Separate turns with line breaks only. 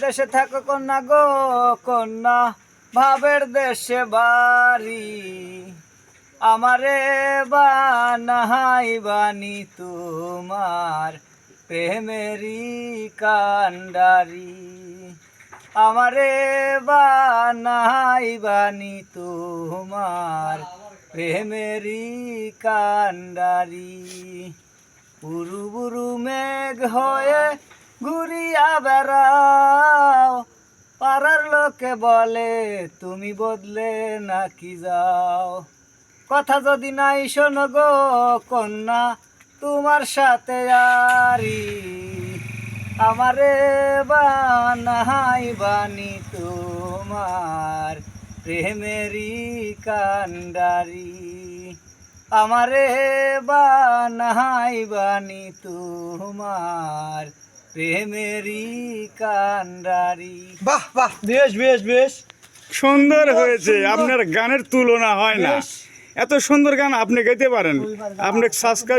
দেশে থাকো কন্যা গো, কন্যা ভাবের দেশে বাড়ি। আমারে বানাহাই বানি তোমার প্রেমেরি কান্ডারি আমারে বানাহাই বানি তোমার প্রেমেরি কান্ডারি বুরু বুরু মেঘ হয়ে ঘুরিয়া পাড়ার লোকে বলে, তুমি বদলে নাকি যাও? কথা যদি নাই শোনো গো কন্যা, তোমার সাথে আরি। আমারে বানাই বানি তোমার প্রেমেরি কান্ডারি আমারে বানাই বানি তোমার প্রেমেরি কান্ডারি।
বাহ বাহ বেশ বেশ বেশ।
সুন্দর
সুন্দর,
হয়েছে। আপনার গানের তুলনা হয় না। এত সুন্দর গান আপনি গাইতে পারেন। আপনি সাবস্ক্রাইব